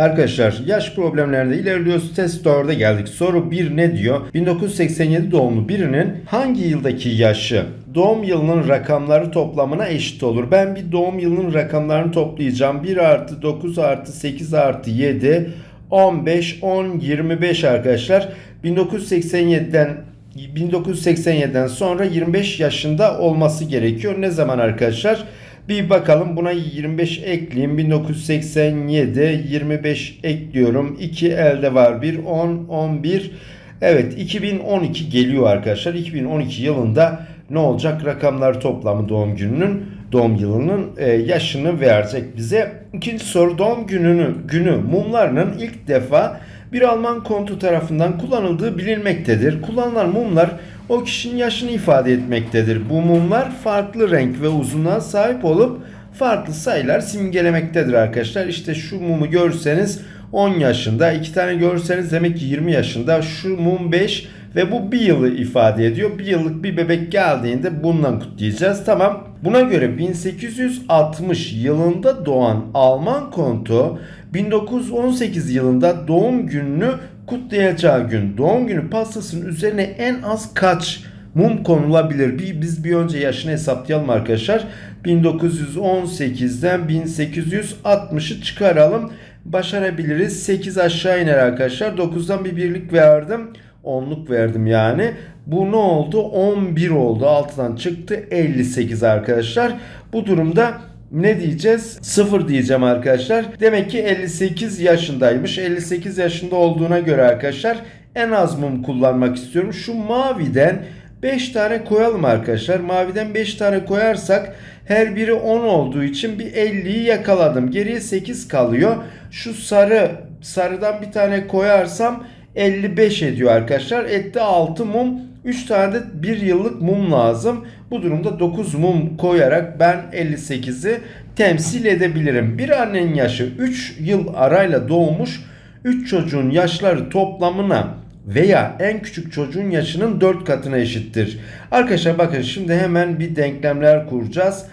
Arkadaşlar yaş problemlerinde ilerliyoruz. Test 4'e geldik. Soru 1 ne diyor? 1987 doğumlu birinin hangi yıldaki yaşı doğum yılının rakamları toplamına eşit olur? Ben bir doğum yılının rakamlarını toplayacağım. 1 artı 9 artı 8 artı 7 15, 10, 25 arkadaşlar. 1987'den 1987'den sonra 25 yaşında olması gerekiyor. Ne zaman arkadaşlar? Bir bakalım buna 25 ekleyeyim. 1987 25 ekliyorum. 2 elde var. 1 10 11 Evet 2012 geliyor arkadaşlar. 2012 yılında ne olacak? Rakamlar toplamı doğum gününün doğum yılının e, yaşını verecek bize. İkinci soru doğum gününü günü mumlarının ilk defa bir Alman kontu tarafından kullanıldığı bilinmektedir. Kullanılan mumlar o kişinin yaşını ifade etmektedir. Bu mumlar farklı renk ve uzunluğa sahip olup farklı sayılar simgelemektedir arkadaşlar. İşte şu mumu görseniz 10 yaşında, iki tane görseniz demek ki 20 yaşında. Şu mum 5 ve bu bir yılı ifade ediyor. Bir yıllık bir bebek geldiğinde bundan kutlayacağız. Tamam. Buna göre 1860 yılında doğan Alman kontu 1918 yılında doğum gününü kutlayacağı gün doğum günü pastasının üzerine en az kaç mum konulabilir? Bir, biz bir önce yaşını hesaplayalım arkadaşlar. 1918'den 1860'ı çıkaralım. Başarabiliriz. 8 aşağı iner arkadaşlar. 9'dan bir birlik verdim. 10'luk verdim yani. Bu ne oldu? 11 oldu. Altıdan çıktı 58 arkadaşlar. Bu durumda ne diyeceğiz? 0 diyeceğim arkadaşlar. Demek ki 58 yaşındaymış. 58 yaşında olduğuna göre arkadaşlar en az mum kullanmak istiyorum. Şu maviden 5 tane koyalım arkadaşlar. Maviden 5 tane koyarsak her biri 10 olduğu için bir 50'yi yakaladım. Geriye 8 kalıyor. Şu sarı sarıdan bir tane koyarsam 55 ediyor arkadaşlar. Etti 6 mum. 3 tane de 1 yıllık mum lazım. Bu durumda 9 mum koyarak ben 58'i temsil edebilirim. Bir annenin yaşı 3 yıl arayla doğmuş 3 çocuğun yaşları toplamına veya en küçük çocuğun yaşının 4 katına eşittir. Arkadaşlar bakın şimdi hemen bir denklemler kuracağız.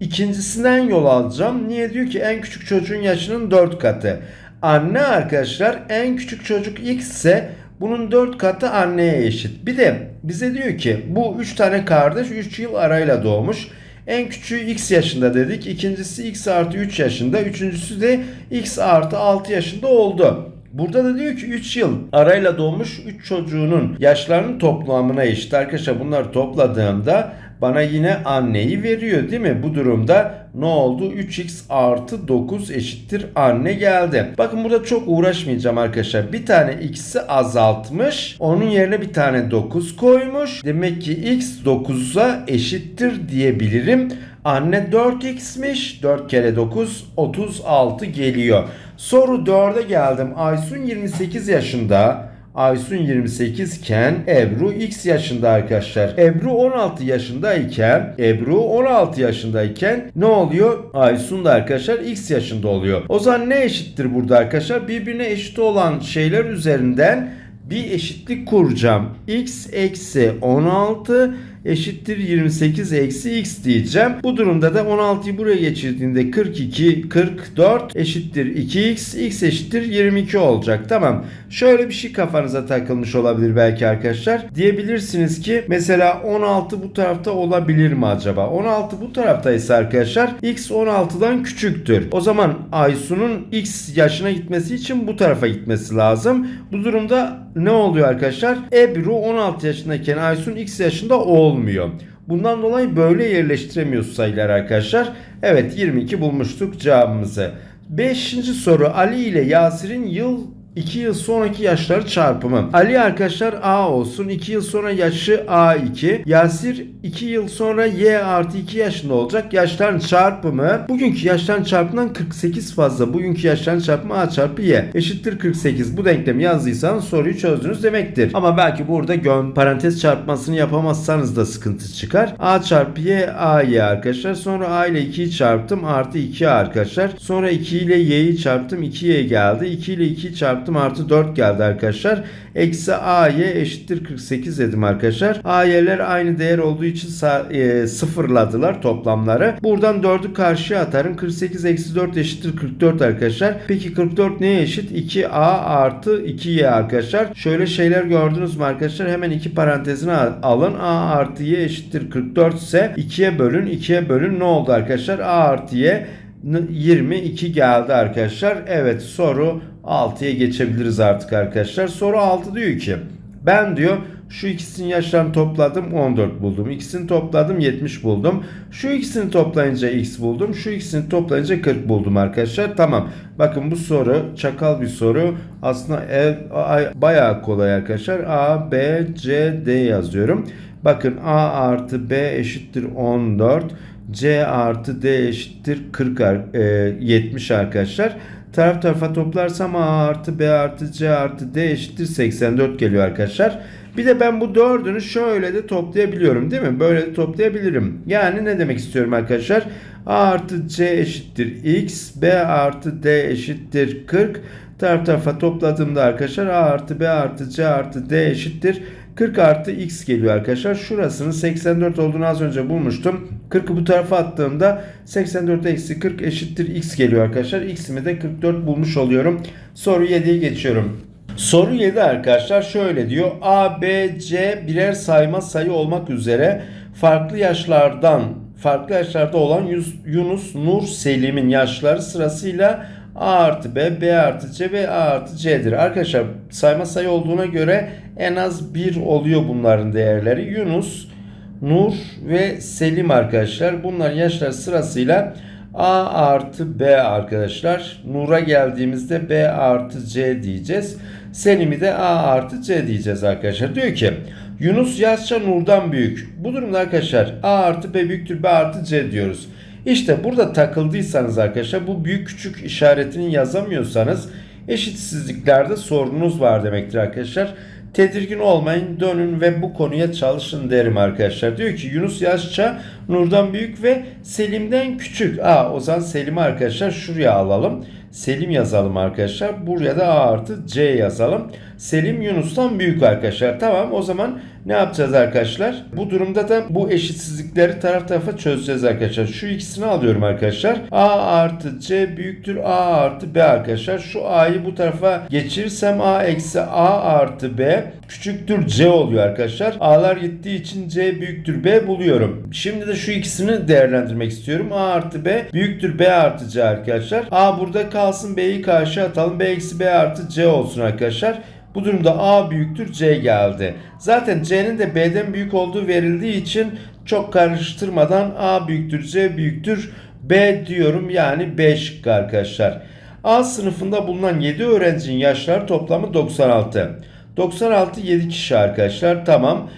İkincisinden yol alacağım. Niye diyor ki en küçük çocuğun yaşının 4 katı. Anne arkadaşlar en küçük çocuk x ise bunun 4 katı anneye eşit. Bir de bize diyor ki bu 3 tane kardeş 3 yıl arayla doğmuş. En küçüğü x yaşında dedik. İkincisi x artı 3 yaşında. Üçüncüsü de x artı 6 yaşında oldu. Burada da diyor ki 3 yıl arayla doğmuş 3 çocuğunun yaşlarının toplamına eşit. Arkadaşlar bunları topladığımda bana yine anneyi veriyor değil mi? Bu durumda ne oldu? 3x artı 9 eşittir anne geldi. Bakın burada çok uğraşmayacağım arkadaşlar. Bir tane x'i azaltmış. Onun yerine bir tane 9 koymuş. Demek ki x 9'a eşittir diyebilirim. Anne 4x'miş. 4 kere 9 36 geliyor. Soru 4'e geldim. Aysun 28 yaşında. Aysun 28 iken Ebru X yaşında arkadaşlar. Ebru 16 yaşındayken Ebru 16 yaşındayken ne oluyor? Aysun da arkadaşlar X yaşında oluyor. O zaman ne eşittir burada arkadaşlar? Birbirine eşit olan şeyler üzerinden bir eşitlik kuracağım. X eksi 16 eşittir 28 eksi x diyeceğim. Bu durumda da 16'yı buraya geçirdiğinde 42, 44 eşittir 2x, x eşittir 22 olacak. Tamam. Şöyle bir şey kafanıza takılmış olabilir belki arkadaşlar. Diyebilirsiniz ki mesela 16 bu tarafta olabilir mi acaba? 16 bu taraftaysa arkadaşlar x 16'dan küçüktür. O zaman Aysun'un x yaşına gitmesi için bu tarafa gitmesi lazım. Bu durumda ne oluyor arkadaşlar? Ebru 16 yaşındayken Aysun x yaşında olmuyor. Bundan dolayı böyle yerleştiremiyoruz sayılar arkadaşlar. Evet 22 bulmuştuk cevabımızı. 5. soru Ali ile Yasir'in yıl 2 yıl sonraki yaşları çarpımı. Ali arkadaşlar A olsun. 2 yıl sonra yaşı A2. Yasir 2 yıl sonra Y artı 2 yaşında olacak. Yaşların çarpımı. Bugünkü yaşların çarpımından 48 fazla. Bugünkü yaşların çarpımı A çarpı Y. Eşittir 48. Bu denklemi yazdıysanız soruyu çözdünüz demektir. Ama belki burada gön parantez çarpmasını yapamazsanız da sıkıntı çıkar. A çarpı Y A Y arkadaşlar. Sonra A ile 2'yi çarptım. Artı 2 arkadaşlar. Sonra 2 ile Y'yi çarptım. 2Y geldi. 2 ile 2'yi çarptım çarptım artı 4 geldi arkadaşlar. Eksi AY eşittir 48 dedim arkadaşlar. AY'ler aynı değer olduğu için e, sıfırladılar toplamları. Buradan 4'ü karşıya atarım. 48 eksi 4 eşittir 44 arkadaşlar. Peki 44 neye eşit? 2A artı 2Y arkadaşlar. Şöyle şeyler gördünüz mü arkadaşlar? Hemen iki parantezine al- alın. A artı Y eşittir 44 ise 2'ye bölün. 2'ye bölün. Ne oldu arkadaşlar? A artı Y 22 geldi arkadaşlar. Evet soru 6'ya geçebiliriz artık arkadaşlar. Soru 6 diyor ki ben diyor şu ikisinin yaşlarını topladım 14 buldum. İkisini topladım 70 buldum. Şu ikisini toplayınca x buldum. Şu ikisini toplayınca 40 buldum arkadaşlar. Tamam. Bakın bu soru çakal bir soru. Aslında e, a- bayağı kolay arkadaşlar. A, B, C, D yazıyorum. Bakın A artı B eşittir 14. C artı D eşittir 40 ar- e, 70 arkadaşlar. Taraf tarafa toplarsam A artı B artı C artı D eşittir 84 geliyor arkadaşlar. Bir de ben bu dördünü şöyle de toplayabiliyorum değil mi? Böyle de toplayabilirim. Yani ne demek istiyorum arkadaşlar? A artı C eşittir X, B artı D eşittir 40. Taraf tarafa topladığımda arkadaşlar A artı B artı C artı D eşittir 40 artı x geliyor arkadaşlar. Şurasının 84 olduğunu az önce bulmuştum. 40'ı bu tarafa attığımda 84 eksi 40 eşittir x geliyor arkadaşlar. x'imi de 44 bulmuş oluyorum. Soru 7'ye geçiyorum. Soru 7 arkadaşlar şöyle diyor. A, B, C birer sayma sayı olmak üzere farklı yaşlardan farklı yaşlarda olan Yunus Nur Selim'in yaşları sırasıyla A artı B, B artı C ve A artı C'dir. Arkadaşlar sayma sayı olduğuna göre en az 1 oluyor bunların değerleri. Yunus, Nur ve Selim arkadaşlar. Bunların yaşları sırasıyla A artı B arkadaşlar. Nur'a geldiğimizde B artı C diyeceğiz. Selim'i de A artı C diyeceğiz arkadaşlar. Diyor ki Yunus yaşça Nur'dan büyük. Bu durumda arkadaşlar A artı B büyüktür B artı C diyoruz. İşte burada takıldıysanız arkadaşlar bu büyük küçük işaretini yazamıyorsanız eşitsizliklerde sorununuz var demektir arkadaşlar. Tedirgin olmayın dönün ve bu konuya çalışın derim arkadaşlar. Diyor ki Yunus yaşça Nur'dan büyük ve Selim'den küçük. Aa, o zaman Selim'i arkadaşlar şuraya alalım. Selim yazalım arkadaşlar. Buraya da A artı C yazalım. Selim Yunus'tan büyük arkadaşlar. Tamam o zaman ne yapacağız arkadaşlar? Bu durumda da bu eşitsizlikleri taraf tarafa çözeceğiz arkadaşlar. Şu ikisini alıyorum arkadaşlar. A artı C büyüktür A artı B arkadaşlar. Şu A'yı bu tarafa geçirirsem A eksi A artı B küçüktür C oluyor arkadaşlar. A'lar gittiği için C büyüktür B buluyorum. Şimdi de şu ikisini değerlendirmek istiyorum. A artı B büyüktür B artı C arkadaşlar. A burada kalsın B'yi karşı atalım. B eksi B artı C olsun arkadaşlar. Bu durumda A büyüktür C geldi. Zaten C'nin de B'den büyük olduğu verildiği için çok karıştırmadan A büyüktür C büyüktür B diyorum. Yani 5 şıkkı arkadaşlar. A sınıfında bulunan 7 öğrencinin yaşları toplamı 96. 96 7 kişi arkadaşlar. Tamam.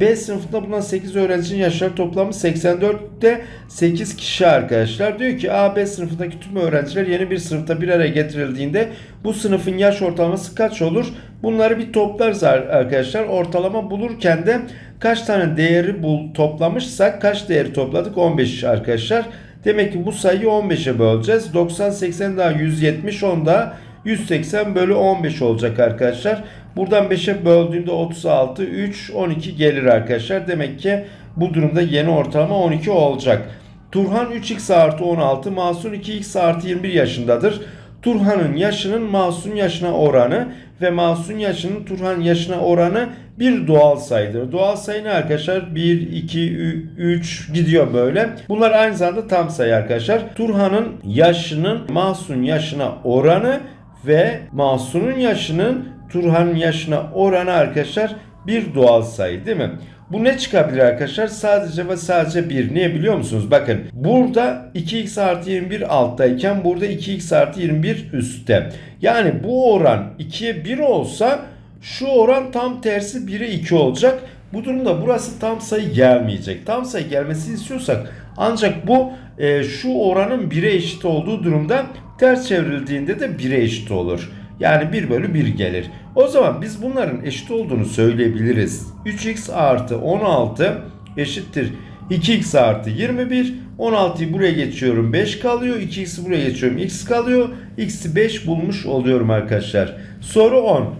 B sınıfında bulunan 8 öğrencinin yaşları toplamı 84'te 8 kişi arkadaşlar. Diyor ki A, B sınıfındaki tüm öğrenciler yeni bir sınıfta bir araya getirildiğinde bu sınıfın yaş ortalaması kaç olur? Bunları bir toplarız ar- arkadaşlar. Ortalama bulurken de kaç tane değeri bul toplamışsak kaç değeri topladık? 15 arkadaşlar. Demek ki bu sayıyı 15'e böleceğiz. 90, 80 daha 170, 10 daha 180 bölü 15 olacak arkadaşlar. Buradan 5'e böldüğünde 36, 3, 12 gelir arkadaşlar. Demek ki bu durumda yeni ortalama 12 olacak. Turhan 3x artı 16, Masum 2x artı 21 yaşındadır. Turhan'ın yaşının Masum yaşına oranı ve Masum yaşının Turhan yaşına oranı bir doğal sayıdır. Doğal sayı ne arkadaşlar? 1, 2, 3 gidiyor böyle. Bunlar aynı zamanda tam sayı arkadaşlar. Turhan'ın yaşının Masum yaşına oranı ve Masum'un yaşının Turhan'ın yaşına oranı arkadaşlar bir doğal sayı değil mi? Bu ne çıkabilir arkadaşlar? Sadece ve sadece 1. Niye biliyor musunuz? Bakın burada 2x artı 21 alttayken burada 2x artı 21 üstte. Yani bu oran 2'ye 1 olsa şu oran tam tersi 1'e 2 olacak. Bu durumda burası tam sayı gelmeyecek. Tam sayı gelmesini istiyorsak ancak bu e, şu oranın 1'e eşit olduğu durumda ters çevrildiğinde de 1'e eşit olur. Yani 1 bölü 1 gelir. O zaman biz bunların eşit olduğunu söyleyebiliriz. 3x artı 16 eşittir 2x artı 21. 16'yı buraya geçiyorum 5 kalıyor. 2x'i buraya geçiyorum x kalıyor. x'i 5 bulmuş oluyorum arkadaşlar. Soru 10.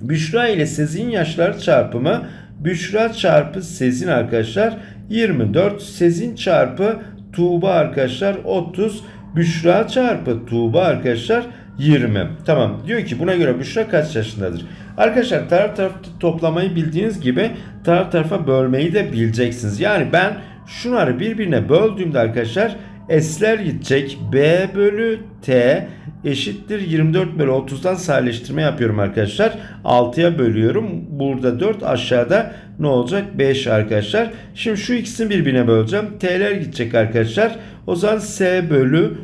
Büşra ile Sezin yaşları çarpımı Büşra çarpı Sezin arkadaşlar 24. Sezin çarpı Tuğba arkadaşlar 30. Büşra çarpı Tuğba arkadaşlar 20. Tamam. Diyor ki buna göre Büşra kaç yaşındadır? Arkadaşlar taraf taraf toplamayı bildiğiniz gibi taraf tarafa bölmeyi de bileceksiniz. Yani ben şunları birbirine böldüğümde arkadaşlar S'ler gidecek. B bölü T eşittir 24 bölü 30'dan sadeleştirme yapıyorum arkadaşlar. 6'ya bölüyorum. Burada 4 aşağıda ne olacak? 5 arkadaşlar. Şimdi şu ikisini birbirine böleceğim. T'ler gidecek arkadaşlar. O zaman S bölü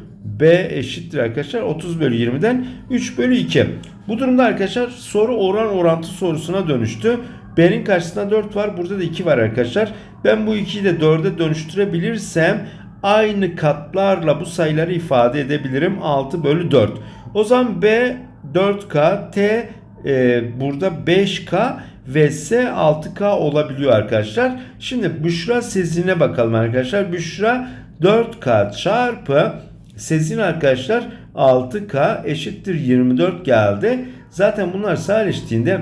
B eşittir arkadaşlar 30 bölü 20'den 3 bölü 2. Bu durumda arkadaşlar soru oran orantı sorusuna dönüştü. B'nin karşısında 4 var. Burada da 2 var arkadaşlar. Ben bu 2'yi de 4'e dönüştürebilirsem aynı katlarla bu sayıları ifade edebilirim. 6 bölü 4. O zaman B 4K, T e, burada 5K ve S 6K olabiliyor arkadaşlar. Şimdi Büşra Sezin'e bakalım arkadaşlar. Büşra 4K çarpı Sezin arkadaşlar 6K eşittir 24 geldi. Zaten bunlar sadeleştiğinde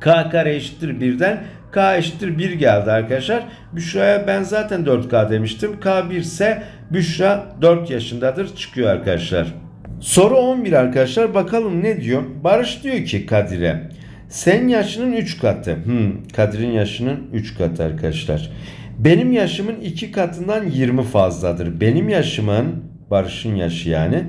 K kare eşittir 1'den K eşittir 1 geldi arkadaşlar. Büşra'ya ben zaten 4K demiştim. K 1 ise Büşra 4 yaşındadır çıkıyor arkadaşlar. Soru 11 arkadaşlar bakalım ne diyor? Barış diyor ki Kadir'e sen yaşının 3 katı. Hmm, Kadir'in yaşının 3 katı arkadaşlar. Benim yaşımın 2 katından 20 fazladır. Benim yaşımın Barış'ın yaşı yani.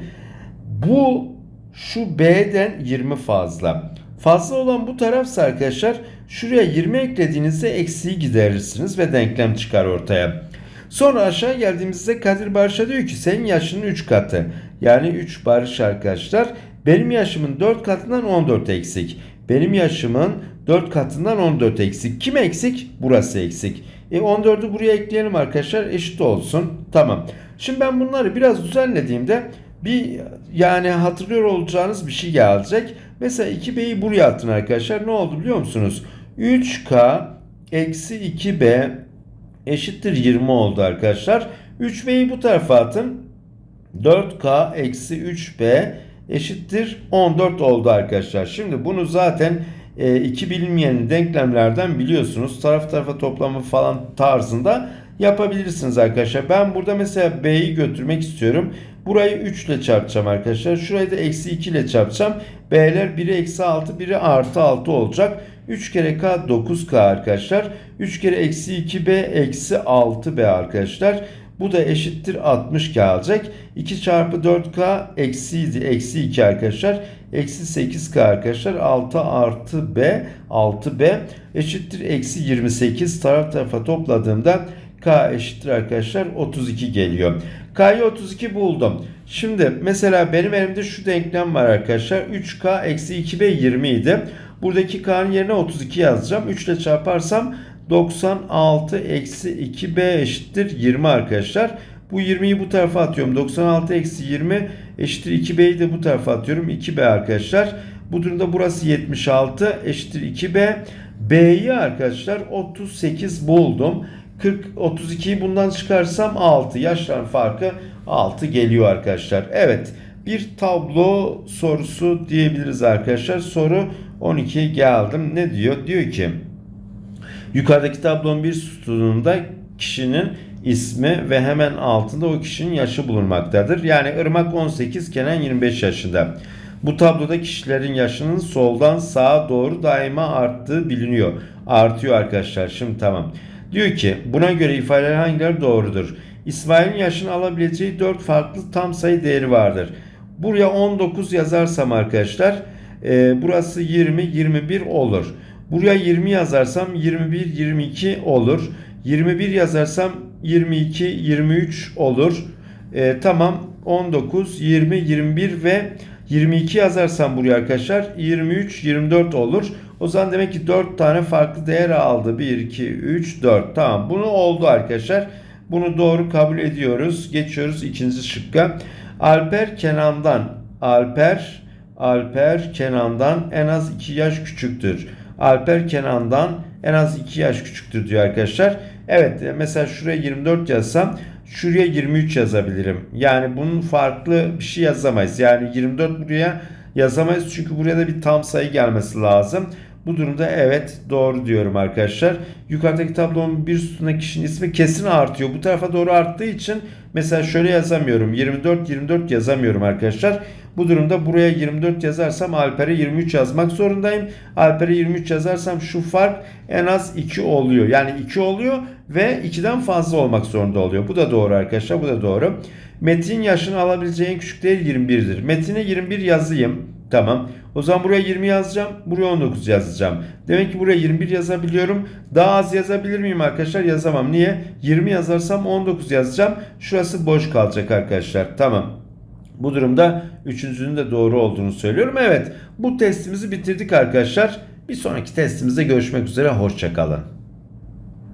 Bu şu B'den 20 fazla. Fazla olan bu tarafsa arkadaşlar şuraya 20 eklediğinizde eksiği giderirsiniz ve denklem çıkar ortaya. Sonra aşağı geldiğimizde Kadir Barış'a diyor ki senin yaşının 3 katı. Yani 3 Barış arkadaşlar. Benim yaşımın 4 katından 14 eksik. Benim yaşımın 4 katından 14 eksik. Kim eksik? Burası eksik. E 14'ü buraya ekleyelim arkadaşlar. Eşit olsun. Tamam. Şimdi ben bunları biraz düzenlediğimde bir yani hatırlıyor olacağınız bir şey gelecek. Mesela 2B'yi buraya atın arkadaşlar. Ne oldu biliyor musunuz? 3K eksi 2B eşittir 20 oldu arkadaşlar. 3B'yi bu tarafa atın. 4K eksi 3B eşittir 14 oldu arkadaşlar. Şimdi bunu zaten e, iki bilinmeyen denklemlerden biliyorsunuz. Taraf tarafa toplamı falan tarzında yapabilirsiniz arkadaşlar. Ben burada mesela B'yi götürmek istiyorum. Burayı 3 ile çarpacağım arkadaşlar. Şurayı da eksi 2 ile çarpacağım. B'ler biri eksi 6 biri artı 6 olacak. 3 kere K 9K arkadaşlar. 3 kere eksi 2B eksi 6B arkadaşlar. Bu da eşittir 60 gelecek. 2 çarpı 4K eksiydi. Eksi 2 arkadaşlar. Eksi 8K arkadaşlar. 6 artı B 6B eşittir. Eksi 28 taraf tarafa topladığımda K eşittir arkadaşlar 32 geliyor. K'yı 32 buldum. Şimdi mesela benim elimde şu denklem var arkadaşlar. 3K eksi 2B 20 idi. Buradaki K'nın yerine 32 yazacağım. 3 ile çarparsam 96 eksi 2B eşittir 20 arkadaşlar. Bu 20'yi bu tarafa atıyorum. 96 eksi 20 eşittir 2B'yi de bu tarafa atıyorum. 2B arkadaşlar. Bu durumda burası 76 eşittir 2B. B'yi arkadaşlar 38 buldum. 40 32'yi bundan çıkarsam 6. Yaşların farkı 6 geliyor arkadaşlar. Evet. Bir tablo sorusu diyebiliriz arkadaşlar. Soru 12'ye geldim. Ne diyor? Diyor ki yukarıdaki tablonun bir sütununda kişinin ismi ve hemen altında o kişinin yaşı bulunmaktadır. Yani Irmak 18, Kenan 25 yaşında. Bu tabloda kişilerin yaşının soldan sağa doğru daima arttığı biliniyor. Artıyor arkadaşlar. Şimdi tamam. Diyor ki buna göre ifadeler hangileri doğrudur? İsmail'in yaşını alabileceği 4 farklı tam sayı değeri vardır. Buraya 19 yazarsam arkadaşlar e, burası 20 21 olur. Buraya 20 yazarsam 21 22 olur. 21 yazarsam 22 23 olur. E, tamam 19 20 21 ve 22 yazarsam buraya arkadaşlar 23 24 olur. O zaman demek ki 4 tane farklı değer aldı. 1 2 3 4. Tamam. Bunu oldu arkadaşlar. Bunu doğru kabul ediyoruz. Geçiyoruz ikinci şıkka. Alper Kenan'dan Alper Alper Kenan'dan en az 2 yaş küçüktür. Alper Kenan'dan en az 2 yaş küçüktür diyor arkadaşlar. Evet mesela şuraya 24 yazsam şuraya 23 yazabilirim. Yani bunun farklı bir şey yazamayız. Yani 24 buraya yazamayız çünkü buraya da bir tam sayı gelmesi lazım. Bu durumda evet doğru diyorum arkadaşlar. Yukarıdaki tablonun bir sütundaki kişinin ismi kesin artıyor. Bu tarafa doğru arttığı için mesela şöyle yazamıyorum. 24 24 yazamıyorum arkadaşlar. Bu durumda buraya 24 yazarsam Alper'e 23 yazmak zorundayım. Alper'e 23 yazarsam şu fark en az 2 oluyor. Yani 2 oluyor ve 2'den fazla olmak zorunda oluyor. Bu da doğru arkadaşlar. Bu da doğru. Metin yaşını alabileceği en küçük değer 21'dir. Metine 21 yazayım. Tamam. O zaman buraya 20 yazacağım. Buraya 19 yazacağım. Demek ki buraya 21 yazabiliyorum. Daha az yazabilir miyim arkadaşlar? Yazamam. Niye? 20 yazarsam 19 yazacağım. Şurası boş kalacak arkadaşlar. Tamam. Bu durumda üçüncünün de doğru olduğunu söylüyorum. Evet bu testimizi bitirdik arkadaşlar. Bir sonraki testimizde görüşmek üzere. Hoşçakalın.